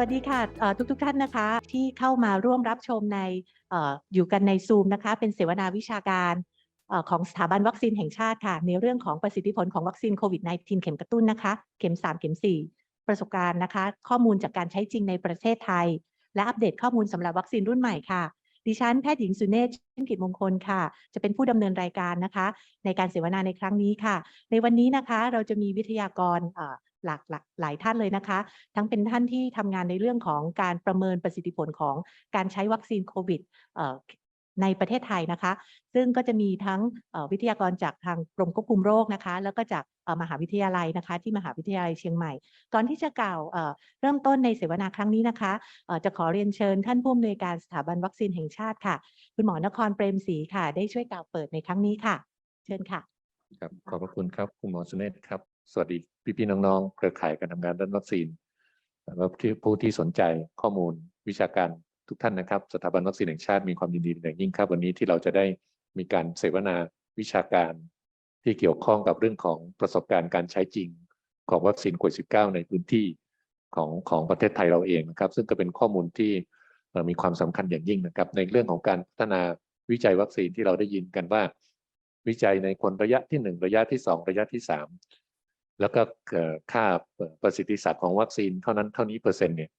สวัสดีค่ะทุกทุกท่านนะคะ ที่เข้ามาร่วมรับชมในออยู่กันในซูมนะคะ เป็นเสวนาวิชาการของสถาบันวัคซีนแห่งชาติค่ะ ในเรื่องของประสิทธิผลของวัคซีนโควิด -19 เข็มกระตุ้นนะคะ เข็ม 3 เข็ม 4 ประสบการณ์นะคะ ข้อมูลจากการใช้จริงในประเทศไทย และอัปเดตข้อมูลสำหรับวัคซีนรุ่นใหม่ค่ะ ดิฉันแพทย์หญิงสุเนศชื่นกิจมงคลค่ะ จะเป็นผู้ดำเนินรายการนะคะ ในการเสวนาในครั้งนี้ค่ะ ในวันนี้นะคะเราจะมีวิทยากรอ หลากหลายหลายท่านเลยนะคะ ทั้งเป็นท่านที่ทำงานในเรื่องของการประเมินประสิทธิผลของการใช้วัคซีนโควิดในประเทศไทยนะคะ ซึ่งก็จะมีทั้งวิทยากรจากทางกรมควบคุมโรคนะคะ แล้วก็จากมหาวิทยาลัยนะคะ ที่มหาวิทยาลัยเชียงใหม่ ก่อนที่จะกล่าวเริ่มต้นในเสวนาครั้งนี้นะคะจะขอเรียนเชิญท่านผู้อำนวยการสถาบันวัคซีนแห่งชาติค่ะ คุณหมอนครเปรมศรีค่ะ ได้ช่วยกล่าวเปิดในครั้งนี้ค่ะ เชิญค่ะ ครับ ขอบพระคุณครับ คุณหมอสุเนศครับ สวัสดีพี่ๆน้องๆ เครือข่ายการทำงานด้านวัคซีนและผู้ที่สนใจข้อมูลวิชาการทุกท่านนะครับ สถาบันวัคซีนแห่งชาติมีความยินดีเป็นอย่างยิ่งครับ วันนี้ที่เราจะได้มีการเสวนาวิชาการที่เกี่ยวข้องกับเรื่องของประสบการณ์การใช้จริงของวัคซีนโควิด -19 ในพื้นที่ของของประเทศไทยเราเองนะครับ ซึ่งก็เป็นข้อมูลที่มีความสำคัญอย่างยิ่งนะครับ ในเรื่องของการพัฒนาวิจัยวัคซีนที่เราได้ยินกันว่า วิจัยในคนระยะที่หนึ่งระยะที่สองระยะที่สาม แล้วก็ค่าประสิทธิภาพของวัคซีนเท่านั้นเท่านี้เปอร์เซ็นต์เนี่ย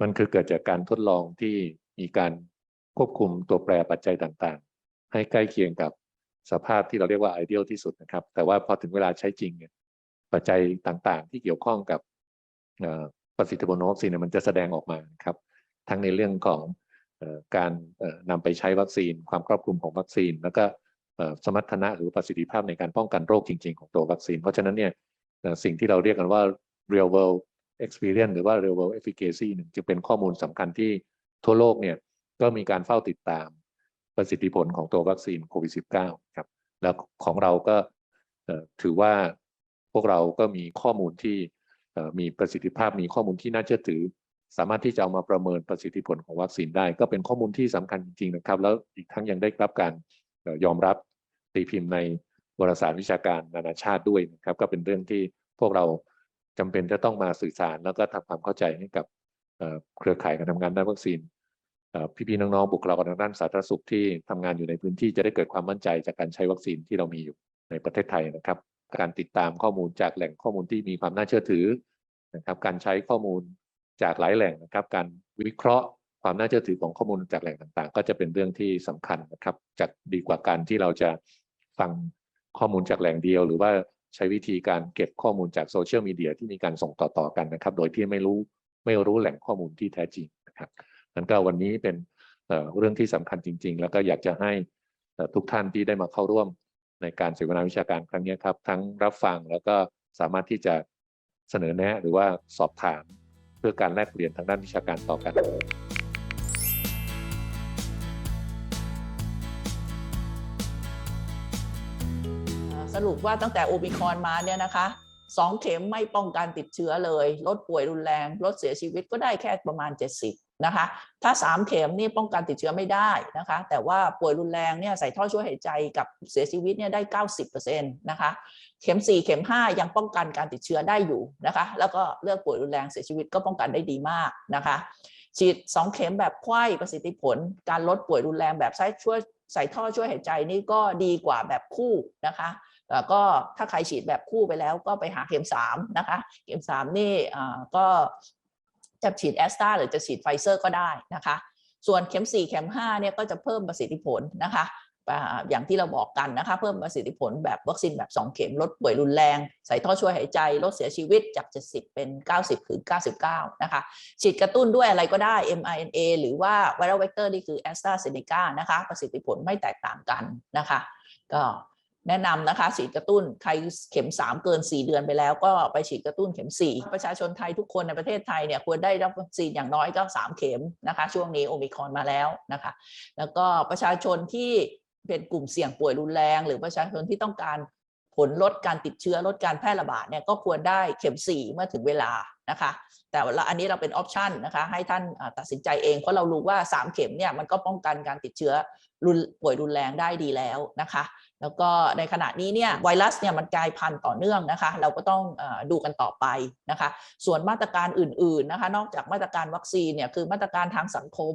มันคือเกิดจากการทดลองที่มีการควบคุมตัวแปรปัจจัยต่างๆ ให้ใกล้เคียงกับสภาพที่เราเรียกว่า ideal ที่สุดนะครับ แต่ว่าพอถึงเวลาใช้จริงเนี่ยปัจจัยต่างๆ ที่เกี่ยวข้องกับประสิทธิผลของวัคซีนเนี่ยมันจะแสดงออกมาครับ ทั้งในเรื่องของการเอ่อนำไปใช้วัคซีน ความครอบคลุมของวัคซีน แล้วก็สมรรถนะหรือประสิทธิภาพในการป้องกันโรคจริง ๆ ของตัววัคซีน เพราะฉะนั้นเนี่ย เอ่อสิ่งที่เราเรียกกันว่า real world experience หรือว่า real world efficacy เนี่ยจึงเป็นข้อมูลสำคัญที่ทั่วโลกเนี่ยก็มีการเฝ้าติดตามประสิทธิผลของตัววัคซีนโควิด -19 ครับ แล้วของเราก็ถือว่าพวกเราก็มีข้อมูลที่มีประสิทธิภาพมีข้อมูลที่น่าเชื่อถือ สามารถที่จะเอามาประเมินประสิทธิผลของวัคซีนได้ ก็เป็นข้อมูลที่สำคัญจริงๆนะครับ แล้วอีกทั้งยังได้รับการยอมรับตีพิมพ์ใน วารสารวิชาการนานาชาติด้วยนะครับ ก็เป็นเรื่องที่พวกเราจำเป็นจะต้องมาสื่อสาร แล้วก็ทำความเข้าใจให้กับเครือข่ายการทำงานด้านวัคซีนพี่ๆน้องๆบุคลากรทางด้านสาธารณสุขที่ทำงานอยู่ในพื้นที่จะได้เกิดความมั่นใจจากการใช้วัคซีนที่เรามีอยู่ในประเทศไทยนะครับ การติดตามข้อมูลจากแหล่งข้อมูลที่มีความน่าเชื่อถือนะครับ การใช้ข้อมูลจากหลายแหล่งนะครับ การวิเคราะห์ความน่าเชื่อถือของข้อมูลจากแหล่งต่างๆ ก็จะเป็นเรื่องที่สำคัญนะครับจากดีกว่าการที่เราจะฟัง ข้อมูลจากแหล่งเดียว หรือว่าใช้วิธีการเก็บข้อมูลจากโซเชียลมีเดียที่มีการส่งต่อๆกันนะครับ โดยที่ไม่รู้ไม่รู้แหล่งข้อมูลที่แท้จริงนะครับนั้นก็วันนี้เป็นเรื่องที่สำคัญจริง ๆ แล้วก็อยากจะให้ทุกท่านที่ได้มาเข้าร่วมในการเสวนาวิชาการครั้งนี้ครับ ทั้งรับฟังแล้วก็สามารถที่จะเสนอแนะหรือว่าสอบถาม เพื่อการแลกเปลี่ยนทางด้านวิชาการต่อกัน สรุปว่าตั้งแต่โอมิคอนมาเนี่ยนะคะสองเข็มไม่ป้องกันติดเชื้อเลย ลดป่วยรุนแรง ลดเสียชีวิตก็ได้แค่ประมาณ 70นะคะ ถ้า 3 เข็มนี่ป้องกันติดเชื้อไม่ได้นะคะ แต่ว่าป่วยรุนแรงเนี่ยใส่ท่อช่วยหายใจกับเสียชีวิตเนี่ยได้ 90%นะคะ เข็ม 4 เข็ม 5 ยังป้องกันการติดเชื้อได้อยู่นะคะ แล้วก็เลือกป่วยรุนแรงเสียชีวิตก็ป้องกันได้ดีมากนะคะ ฉีด 2 เข็มแบบไข้ประสิทธิผล การลดป่วยรุนแรงแบบใช้ช่วยใส่ท่อช่วยหายใจนี่ก็ดีกว่าแบบคู่นะคะ ก็ถ้าใครฉีดแบบคู่ไปแล้วก็ไปหาเข็ม3นะคะเข็ม3นี่ก็จะฉีดแอสตราหรือจะฉีดไฟเซอร์ก็ได้นะคะ ส่วนเข็ม 4 เข็ม5เนี่ยก็จะเพิ่มประสิทธิผลนะคะอ่าอย่างที่เราบอกกันนะคะ เพิ่มประสิทธิผลแบบวัคซีนแบบ 2 เข็มลดป่วยรุนแรง ใส่ท่อช่วยหายใจ ลดเสียชีวิตจาก 70 เป็น 90 ถึง 99 นะคะ ฉีดกระตุ้นด้วยอะไรก็ได้ mRNA หรือว่าไวรัลเวกเตอร์นี่คือ a s t r a z เซ e c a นะคะ ประสิทธิผลไม่แตกต่างกันนะคะ ก็ แนะนำนะคะฉีดกระตุ้นใครเข็ม 3 เกิน 4 เดือนไปแล้วก็ไปฉีดกระตุ้นเข็ม 4 ประชาชนไทยทุกคนในประเทศไทยเนี่ยควรได้รับวัคซีนอย่างน้อยก็ 3 เข็มนะคะช่วงนี้โอมิคอนมาแล้วนะคะแล้วก็ประชาชนที่เป็นกลุ่มเสี่ยงป่วยรุนแรง หรือประชาชนที่ต้องการผลลดการติดเชื้อลดการแพร่ระบาดเนี่ยก็ควรได้เข็ม 4 เมื่อถึงเวลานะคะ แต่ว่าอันนี้เราเป็นออปชันนะคะให้ท่านตัดสินใจเองเพราะเรารู้ว่า 3 เข็มเนี่ยมันก็ป้องกันการติดเชื้อรุนป่วยรุนแรงได้ดีแล้วนะคะ แล้วก็ในขณะนี้เนี่ยไวรัสเนี่ยมันกลายพันธุ์ต่อเนื่องนะคะ เราก็ต้องอดูกันต่อไปนะคะ ส่วนมาตรการอื่นๆนะคะ นอกจากมาตรการวัคซีนเนี่ยคือมาตรการทางสังคม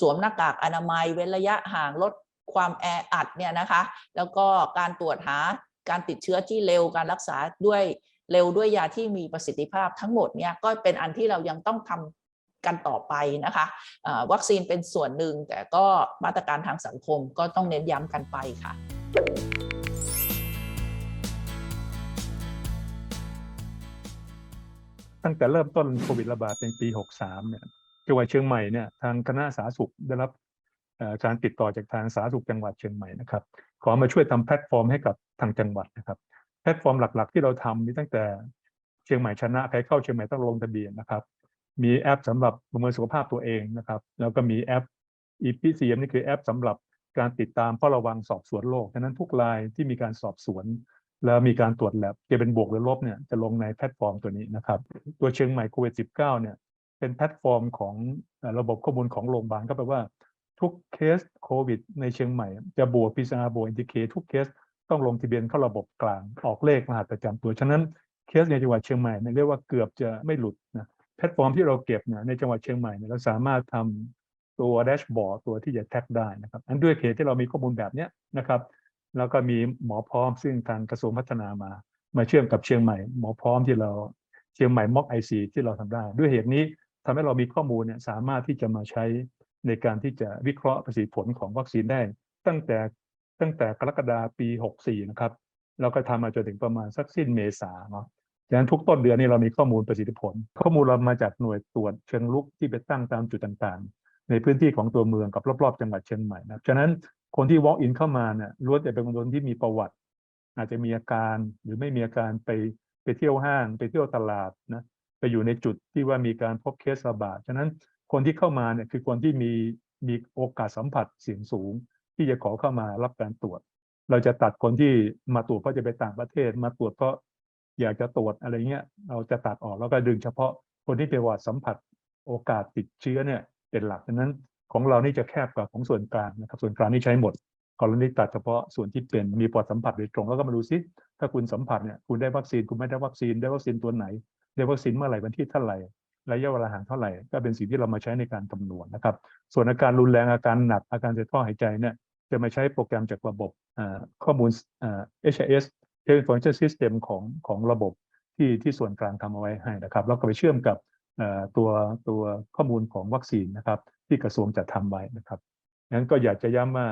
สวมหน้ากากอนามัยเว้นระยะห่างลดความแออัดเนี่ยนะคะ แล้วก็การตรวจหาการติดเชื้อที่เร็วการรักษาด้วยเร็วด้วยยาที่มีประสิทธิภาพทั้งหมดเนี่ยก็เป็นอันที่เรายังต้องทำกันต่อไปนะคะวัคซีนเป็นส่วนหนึ่งแต่ก็มาตรการทางสังคมก็ต้องเน้นย้ำกันไปค่ะ ตั้งแต่เริ่มต้นโควิดระบาดเป็นปี 63 เนี่ยจังหวัดเชียงใหม่เนี่ยทางคณะสาธารณสุขได้รับการติดต่อจากทางสาธารณสุขจังหวัดเชียงใหม่นะครับ ขอมาช่วยทำแพลตฟอร์มให้กับทางจังหวัดนะครับ แพลตฟอร์มหลัก ๆ ที่เราทำมีตั้งแต่เชียงใหม่ชนะใครเข้าเชียงใหม่ต้องลงทะเบียนนะครับ มีแอปสำหรับประเมินสุขภาพตัวเองนะครับ แล้วก็มีแอป EPCM นี่คือแอปสำหรับ การติดตามเฝ้าระวังสอบสวนโรคฉะนั้นทุกรายที่มีการสอบสวน แล้วมีการตรวจแลบจะเป็นบวกหรือลบเนี่ยจะลงในแพลตฟอร์มตัวนี้นะครับ ตัวเชียงใหม่โควิด -19 เนี่ยเป็นแพลตฟอร์มของระบบข้อมูลของโรงพยาบาลก็แปลว่าทุกเคสโควิด ในเชียงใหม่ จะบวก PCR บวก NTK ทุกเคสต้องลงทะเบียนเข้าระบบกลางออกเลขรหัสประจำตัว ฉะนั้นเคสในจังหวัดเชียงใหม่เนี่ยเรียกว่าเกือบจะไม่หลุดนะแพลตฟอร์มที่เราเก็บเนี่ยในจังหวัดเชียงใหม่เนี่ยเราสามารถทำ ตัวแดชบอร์ดตัวที่จะแท็กได้นะครับอันด้วยเหตุที่เรามีข้อมูลแบบนี้นะครับ แล้วก็มีหมอพร้อมซึ่งทางกระทรวงพัฒนามา มาเชื่อมกับเชียงใหม่ หมอพร้อมที่เราเชียงใหม่ม็อกไอซีที่เราทำได้ ด้วยเหตุนี้ทำให้เรามีข้อมูลเนี่ยสามารถที่จะมาใช้ในการที่จะวิเคราะห์ประสิทธิผลของวัคซีนได้ ตั้งแต่ตั้งแต่กรกฎาปี 64 นะครับเราก็ทำมาจนถึงประมาณสักสิ้นเมษาเนาะฉะนั้นทุกต้นเดือนนี้เรามีข้อมูลประสิทธิผล ข้อมูลเรามาจากหน่วยตรวจเชิงลุกที่ไปตั้งตามจุดต่างๆ ในพื้นที่ของตัวเมืองกับรอบๆจังหวัดเชียงใหม่นะครับฉะนั้นคนที่ walk in เข้ามาเนี่ยล้วนแต่เป็นคนที่มีประวัติ อาจจะมีอาการหรือไม่มีอาการไปไปเที่ยวห้าง ไปเที่ยวตลาดนะไปอยู่ในจุดที่ว่ามีการพบเคสระบาดฉะนั้นคนที่เข้ามาเนี่ยคือคนที่มีมีโอกาสสัมผัสเสี่ยงสูง ที่จะขอเข้ามารับการตรวจ เราจะตัดคนที่มาตรวจเพราะจะไปต่างประเทศ มาตรวจเพราะอยากจะตรวจอะไรเงี้ยเราจะตัดออกแล้วก็ดึงเฉพาะคนที่เป็นประวัติสัมผัสโอกาสติดเชื้อเนี่ย เป็นหลักดังนั้นของเรานี่จะแคบกว่าของส่วนกลางนะครับ ส่วนกลางนี่ใช้หมดกรณีตัดเฉพาะส่วนที่เป็นมีปอดสัมผัสโดยตรงแล้วก็มาดูซิถ้าคุณสัมผัสเนี่ยคุณได้วัคซีนคุณไม่ได้วัคซีนได้วัคซีนตัวไหน ได้วัคซีนเมื่อไหร่วันที่เท่าไหร่ระยะเวลาห่างเท่าไหร่ก็เป็นสิ่งที่เรามาใช้ในการคำนวณนะครับ ส่วนอาการรุนแรงอาการหนักอาการเจ็บท่อหายใจเนี่ยจะมาใช้โปรแกรมจากระบบข้อมูลอ่า HIS Information System ของของระบบที่ที่ส่วนกลางทำเอาไว้ให้นะครับ แล้วก็ไปเชื่อมกับ ตัวตัวข้อมูลของวัคซีนนะครับ ที่กระทรวงจัดทำไว้นะครับงั้นก็อยากจะย้ำว่า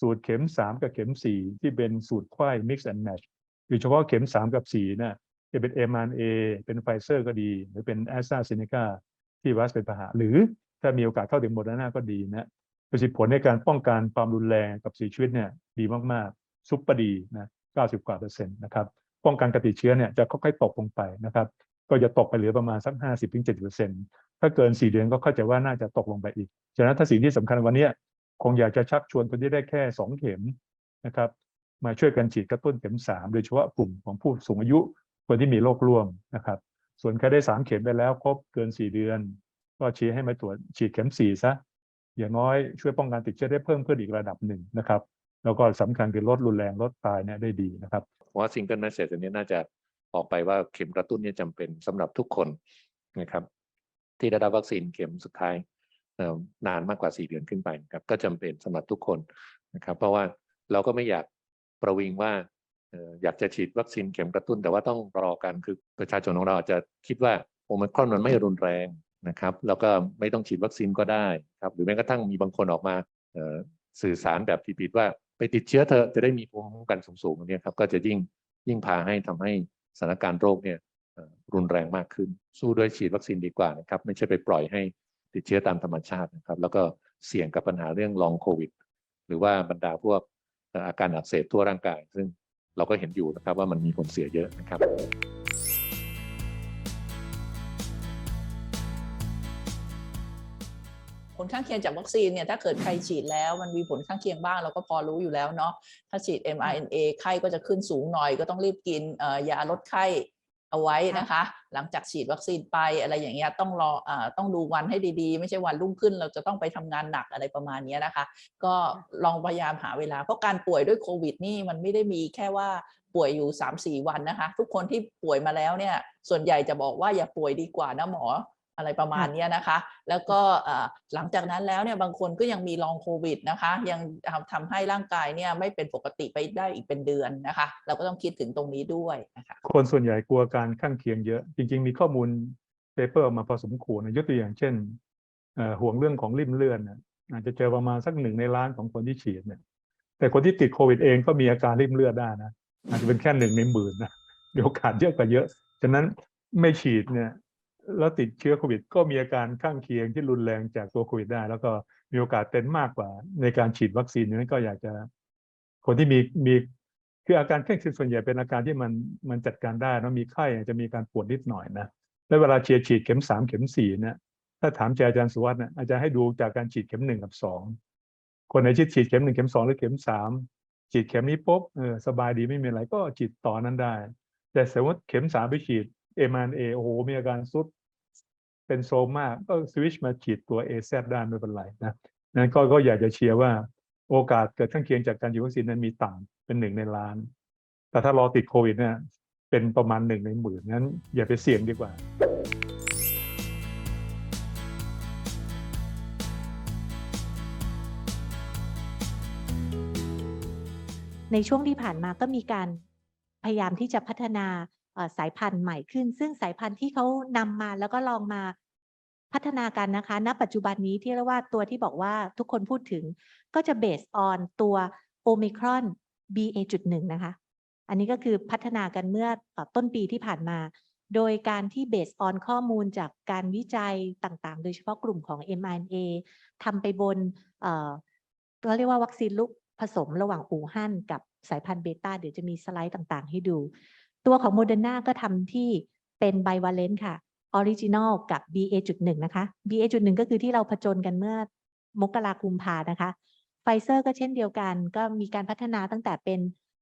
สูตรเข็ม 3 กับเข็ม 4 ที่เป็นสูตรไข้ mix and match โดยเฉพาะเข็ม 3 กับ4นี่ยจะเป็น mRNA เป็นไฟเซอร์ก็ดี หรือเป็น a s t r a z e ซ e c a ที่วัคเป็นพาหะหรือถ้ามีโอกาสเข้าถึงโมเดอร์นาก็ดีนะประสิทธิผลในการป้องกันความรุนแรงกับเสียชีวิตเนี่ยดีมากๆซุปเปอร์ดีนะ90กว่าเปอร์เซ็นต์นะครับป้องกันการติดเชื้อเนี่ยจะค่อยๆตกลงไปนะครับ ก็จะตกไปเหลือประมาณสัก50-70เจ็ดเปอร์เซ็นต์ถ้าเกิน4เดือนก็เข้าใจว่าน่าจะตกลงไปอีก ฉะนั้นถ้าสิ่งที่สำคัญวันนี้คงอยากจะชักชวนคนที่ได้แค่2เข็มนะครับ มาช่วยกันฉีดกระตุ้นเข็ม3โดยเฉพาะกลุ่มของผู้สูงอายุคนที่มีโรคร่วมนะครับ ส่วนใครได้3เข็มไปแล้วครบเกิน4เดือน ก็ชี้ให้มาตรวจฉีดเข็ม4ซะอย่างน้อยช่วยป้องกันติดเชื้อได้เพิ่มขึ้นอีกระดับหนึ่งนะครับ แล้วก็สำคัญคือลดรุนแรงลดตายเนี่ยได้ดีนะครับผมว่าซิงเกิลแมสเซจอันนี้น่าจะ ออกไปว่าเข็มกระตุ้นนี่ยจำเป็นสำหรับทุกคนนะครับ ที่ได้รับวัคซีนเข็มสุดท้ายนานมากกว่า 4 เดือนขึ้นไปครับก็จำเป็นสำหรับทุกคนนะครับ เพราะว่าเราก็ไม่อยากประวิงว่าอยากจะฉีดวัคซีนเข็มกระตุ้น แต่ว่าต้องรอกันคือประชาชนของเราอาจจะคิดว่าโอมิครอนมันไม่รุนแรงนะครับ แล้วก็ไม่ต้องฉีดวัคซีนก็ได้ครับหรือแม้กระทั่งมีบางคนออกมาสื่อสารแบบผิดๆว่าไปติดเชื้อเธอจะได้มีภูมิคุ้มกันสูงๆอันเนี้ยครับก็จะยิ่งยิ่งพาให้ทำให้ สถานการณ์โรคเนี่ยรุนแรงมากขึ้น สู้ด้วยฉีดวัคซีนดีกว่านะครับไม่ใช่ไปปล่อยให้ติดเชื้อตามธรรมชาตินะครับ แล้วก็เสี่ยงกับปัญหาเรื่องลองโควิด หรือว่าบรรดาพวกเอ่ออาการอักเสบทั่วร่างกาย ซึ่งเราก็เห็นอยู่นะครับว่ามันมีผลเสียเยอะนะครับ ผลข้างเคียงจากวัคซีนเนี่ยถ้าเกิดใครฉีดแล้วมันมีผลข้างเคียงบ้างเราก็พอรู้อยู่แล้วเนาะถ้าฉีด mRNA ไข้ก็จะขึ้นสูงหน่อยก็ต้องรีบกินยาลดไข้เอาไว้นะคะ หลังจากฉีดวัคซีนไปอะไรอย่างเงี้ยต้องรออต้องดูวันให้ดีๆ ไม่ใช่วันรุ่งขึ้น เราจะต้องไปทำงานหนักอะไรประมาณนี้นะคะ ก็ลองพยายามหาเวลา เพราะการป่วยด้วยโควิดนี่มันไม่ได้มีแค่ว่าป่วยอยู่ 3-4 วันนะคะ ทุกคนที่ป่วยมาแล้วเนี่ยส่วนใหญ่จะบอกว่าอย่าป่วยดีกว่านะหมอ อะไรประมาณเนี้ยนะคะ แล้วก็เอ่อหลังจากนั้นแล้วเนี่ยบางคนก็ยังมีลองโควิดนะคะ ยังทำทำให้ร่างกายเนี่ยไม่เป็นปกติไปได้อีกเป็นเดือนนะคะ เราก็ต้องคิดถึงตรงนี้ด้วยนะคะคนส่วนใหญ่กลัวการข้างเคียงเยอะ จริง ๆ มีข้อมูลเปเปอร์มาพอสมควรนะยกตัวอย่างเช่นเอ่อห่วงเรื่องของริ่มเลือดนะอาจจะเจอประมาณสักหนึ่งในล้านของคนที่ฉีดเนี่ยแต่คนที่ติดโควิดเองก็มีอาการริ่มเลือดได้นะอาจจะเป็นแค่หนึ่งในหมื่นนะมีโอกาสเยอะกว่าเยอะ ฉะนั้นไม่ฉีดเนี่ย แล้วติดเชื้อโควิด ก็มีอาการข้างเคียงที่รุนแรงจากตัวโควิดได้ แล้วก็มีโอกาสเป็นมากกว่า ในการฉีดวัคซีนนั้นก็อยากจะ คนที่มีมีคืออาการเคร่งเคียดส่วนใหญ่เป็นอาการที่มันมันจัดการได้นะมีไข้อาจจะมีการปวดนิดหน่อยนะแล้วเวลาเฉียดฉีดเข็มสามเข็มสี่เนี่ยถ้าถามอาจารย์สุวัสด์เนี่ยอาจารย์ให้ดูจากการฉีดเข็มหนึ่งกับสองคนไหนฉีดฉีดเข็มหนึ่งเข็มสองหรือเข็มสามฉีดเข็มนี้ปุ๊บเออสบายดีไม่มีอะไรก็ฉีดต่อนั้นได้ แต่สมมติเข็มสามไปฉีด เอมานเอโอ้โหมีอาการสุด เป็นโซมมากก็สวิชมาฉีดตัวเอแซได้ไม่เป็นไรนะนั้นก็ก็อยากจะเชียร์ว่าโอกาสเกิดข้างเคียงจากการฉีดวัคซีนนั้นมีต่ำเป็นหนึ่งในล้าน แต่ถ้ารอติดโควิดเนี่ยเป็นประมาณหนึ่งในหมื่นนั้น อย่าไปเสี่ยงดีกว่าในช่วงที่ผ่านมาก็มีการพยายามที่จะพัฒนา สายพันธุ์ใหม่ขึ้น ซึ่งสายพันธุ์ที่เขานำมาแล้วก็ลองมาพัฒนากันนะคะ ณ ปัจจุบันนี้ที่เรียกว่าตัวที่บอกว่าทุกคนพูดถึงก็จะ based on ตัวโอม c ครอน BA.1 นะคะ อันนี้ก็คือพัฒนากันเมื่อต้นปีที่ผ่านมา โดยการที่ based on ข้อมูลจากการวิจัยต่างๆ โดยเฉพาะกลุ่มของ mRNA ทำไปบนเอ่อก็เรียกว่าวัคซีนลูกผสมระหว่างอู่ฮั่นกับสายพันธุ์เบต้าเดี๋ยวจะมีสไลด์ต่างๆ ให้ดู ตัวของโมเดอร์นาก็ทำที่เป็นไบวาเลนต์ค่ะออริจินอลกับ BA.1 นะคะ BA.1 ก็คือที่เราผจญกันเมื่อมกราคุมพานะคะไฟเซอร์ก็เช่นเดียวกันก็มีการพัฒนาตั้งแต่เป็น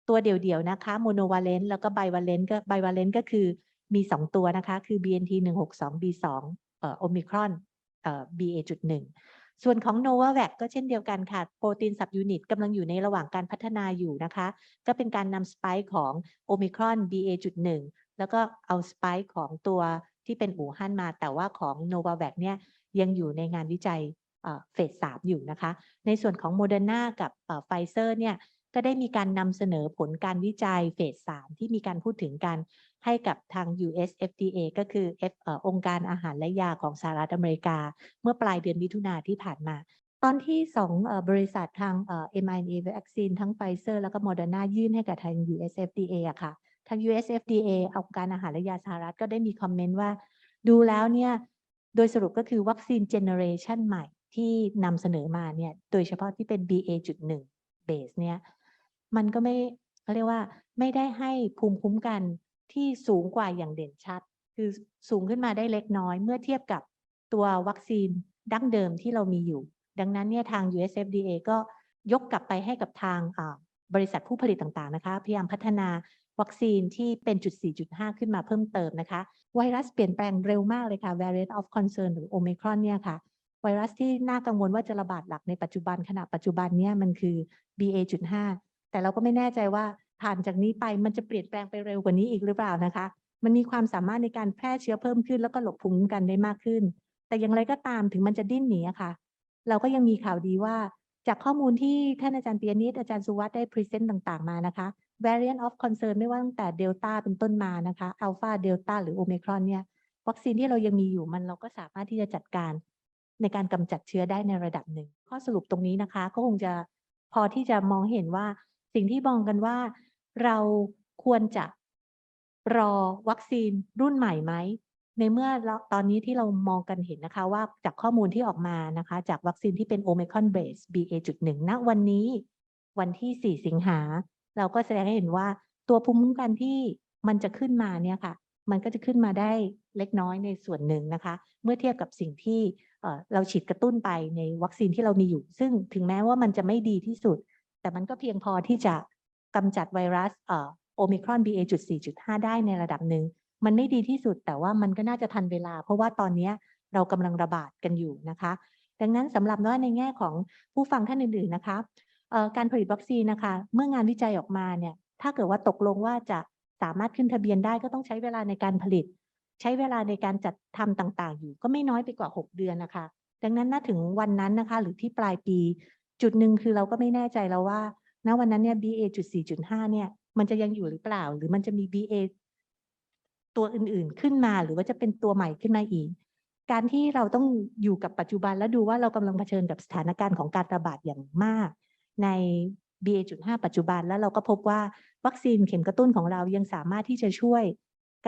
ตัวเดี่ยวๆนะคะโมโนวาเลนต์แล้วก็ไบวาเลนต์ก็ไบวาเลนต์ก็คือมี 2 ตัวนะคะ คือ BNT 162 B2 เอ่อโอมิครอนเอ่อ BA.1 ส่วนของ n o v a v a c ก็เช่นเดียวกันค่ะ โปรตีนสับยูนิตกำลังอยู่ในระหว่างการพัฒนาอยู่นะคะ ก็เป็นการนำสไปค์ของโอมิครอน BA.1 แล้วก็เอาสไปค์ของตัวที่เป็นอู่ฮั่นมา แต่ว่าของ n o v a v a c เนี่ยยังอยู่ในงานวิจัยเฟสสามอยู่นะคะ ในส่วนของโมเดอร์นากับไฟเซอร์เนี่ย ก็ได้มีการนำเสนอผลการวิจัยเฟสสามที่มีการพูดถึงกันให้กับทาง US FDA ก็คือ F องค์การอาหารและยาของสหรัฐอเมริกา เมื่อปลายเดือนมิถุนาที่ผ่านมา ตอนที่สองบริษัททาง mRNA vaccine ทั้งไฟเซอร์แล้วก็โมเดอร์นายื่นให้กับทาง US FDA อะค่ะ ทาง US FDA องค์การอาหารและยาสหรัฐก็ได้มีคอมเมนต์ว่า ดูแล้วเนี่ย โดยสรุปก็คือวัคซีนเจเนอเรชันใหม่ที่นำเสนอมาเนี่ย โดยเฉพาะที่เป็น BA.1 base เนี่ย มันก็ไม่เขาเรียกว่าไม่ได้ให้ภูมิคุ้มกันที่สูงกว่าอย่างเด่นชัด คือสูงขึ้นมาได้เล็กน้อย เมื่อเทียบกับตัววัคซีนดั้งเดิมที่เรามีอยู่ ดังนั้นเนี่ยทาง US FDA ก็ยกกลับไปให้กับทางบริษัทผู้ผลิตต่างๆนะคะ พยายามพัฒนาวัคซีนที่เป็นจุด 4.5 ขึ้นมาเพิ่มเติมนะคะ ไวรัสเปลี่ยนแปลงเร็วมากเลยค่ะ variant of concern หรือ Omicron เนี่ยค่ะ ไวรัสที่น่ากังวลว่าจะระบาดหลักในปัจจุบันขณะปัจจุบันเนี่ยมันคือ BA.5 แต่เราก็ไม่แน่ใจว่าผ่านจากนี้ไปมันจะเปลี่ยนแปลงไปเร็วกว่านี้อีกหรือเปล่านะคะ มันมีความสามารถในการแพร่เชื้อเพิ่มขึ้น แล้วก็หลบภูมิคุ้มกันได้มากขึ้น แต่อย่างไรก็ตามถึงมันจะดิ้นหนีอะค่ะ เราก็ยังมีข่าวดีว่า จากข้อมูลที่ท่านอาจารย์เปียนิดอาจารย์สุวัสด์ได้พรีเซนต์ต่างๆมานะคะ variant of concern ไม่ว่าตั้งแต่เดลต้าเป็นต้นมานะคะอัลฟาเดลต้าหรือโอ i ครอนเนี่ยวัคซีนที่เรายังมีอยู่มันเราก็สามารถที่จะจัดการในการกำจัดเชื้อได้ในระดับหนึ่ง ข้อสรุปตรงนี้นะคะ ก็คงจะพอที่จะมองเห็นว่า สิ่งที่มองกันว่าเราควรจะรอวัคซีนรุ่นใหม่ไหม ในเมื่อตอนนี้ที่เรามองกันเห็นนะคะ ว่าจากข้อมูลที่ออกมานะคะ จากวัคซีนที่เป็นโอ i ครอนเบส BA.1 ณวันนี้วันที่ 4 สิงหา เราก็แสดงให้เห็นว่าตัวภูมิคุ้มกันที่มันจะขึ้นมาเนี่ยค่ะ มันก็จะขึ้นมาได้เล็กน้อยในส่วนหนึ่งนะคะ เมื่อเทียบกับสิ่งที่เราฉีดกระตุ้นไปในวัคซีนที่เรามีอยู่ ซึ่งถึงแม้ว่ามันจะไม่ดีที่สุด แต่มันก็เพียงพอที่จะกำจัดไวรัสโอมิครอน BA.4.5 ได้ในระดับหนึ่ง มันไม่ดีที่สุดแต่ว่ามันก็น่าจะทันเวลา เพราะว่าตอนนี้เรากำลังระบาดกันอยู่นะคะ ดังนั้นสำหรับว่าในแง่ของผู้ฟังท่านอื่นๆนะคะการผลิตวัคซีนนะคะ เมื่องานวิจัยออกมาเนี่ยถ้าเกิดว่าตกลงว่าจะสามารถขึ้นทะเบียนได้ก็ต้องใช้เวลาในการผลิต ใช้เวลาในการจัดทำต่างๆ อยู่ ก็ไม่น้อยไปกว่า 6 เดือนนะคะ ดังนั้นน่าถึงวันนั้นนะคะ หรือที่ปลายปี จุดหนึ่งคือเราก็ไม่แน่ใจแล้วว่าณวันนั้นเนี่ย BA จุดสี่จุดห้าเนี่ย มันจะยังอยู่หรือเปล่า หรือมันจะมี BA ตัวอื่นๆขึ้นมาหรือว่าจะเป็นตัวใหม่ขึ้นมาอีก การที่เราต้องอยู่กับปัจจุบันและดูว่าเรากำลังเผชิญกับสถานการณ์ของการระบาดอย่างมาก ใน BA.5 ปัจจุบันแล้วเราก็พบว่าวัคซีนเข็มกระตุ้นของเรายังสามารถที่จะช่วย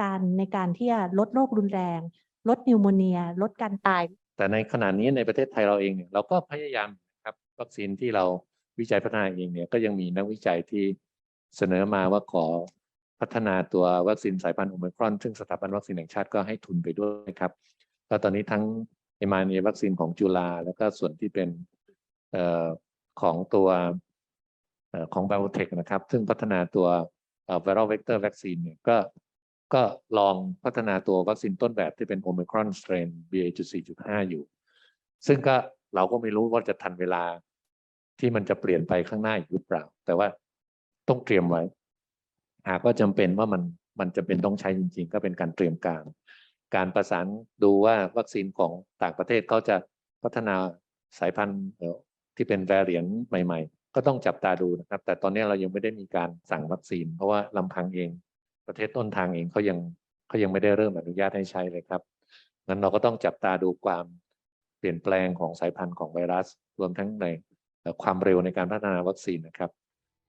การในการที่จะลดโรครุนแรง ลดนิวโมเนีย ลดการตาย แต่ในขณะนี้ในประเทศไทยเราเองเราก็พยายาม วัคซีนที่เราวิจัยพัฒนาเองเนี่ยก็ยังมีนักวิจัยที่เสนอมาว่าขอพัฒนาตัววัคซีนสายพันธุ์โอมิครอน ซึ่งสถาบันวัคซีนแห่งชาติก็ให้ทุนไปด้วยครับก็ตอนนี้ทั้งเอมาเนวัคซีนของจุฬาแล้วก็ส่วนที่เป็นออของตัวออของ Biotech นะครับ ซึ่งพัฒนาตัวเอ่อ viral vector vaccine เนี่ยก็ก็ลองพัฒนาตัววัคซีนต้นแบบที่เป็น Omicron strain BA.4.5 อยู่ ซึ่งก็เราก็ไม่รู้ว่าจะทันเวลา ที่มันจะเปลี่ยนไปข้างหน้าอีกหรือเปล่า แต่ว่าต้องเตรียมไว้ หากว่าจำเป็นว่ามันมันจะเป็นต้องใช้จริง ๆ ก็เป็นการเตรียมการ การประสานดูว่าวัคซีนของต่างประเทศเขาจะพัฒนาสายพันธุ์เอ่อที่เป็นแวรเรียนใหม่ ๆ ก็ต้องจับตาดูนะครับ แต่ตอนนี้เรายังไม่ได้มีการสั่งวัคซีน เพราะว่าลำพังเอง ประเทศต้นทางเองเขายังเขายังไม่ได้เริ่มอนุญาตให้ใช้เลยครับงั้นเราก็ต้องจับตาดูความเปลี่ยนแปลงของสายพันธุ์ของไวรัส รวมทั้งในเอ่อ ความเร็วในการพัฒนาวัคซีนนะครับ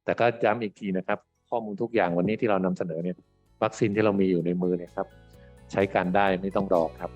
แต่ก็ย้ำอีกทีนะครับ ข้อมูลทุกอย่างวันนี้ที่เรานำเสนอเนี่ยวัคซีนที่เรามีอยู่ในมือเนี่ยครับ ใช้การได้ไม่ต้องรอครับ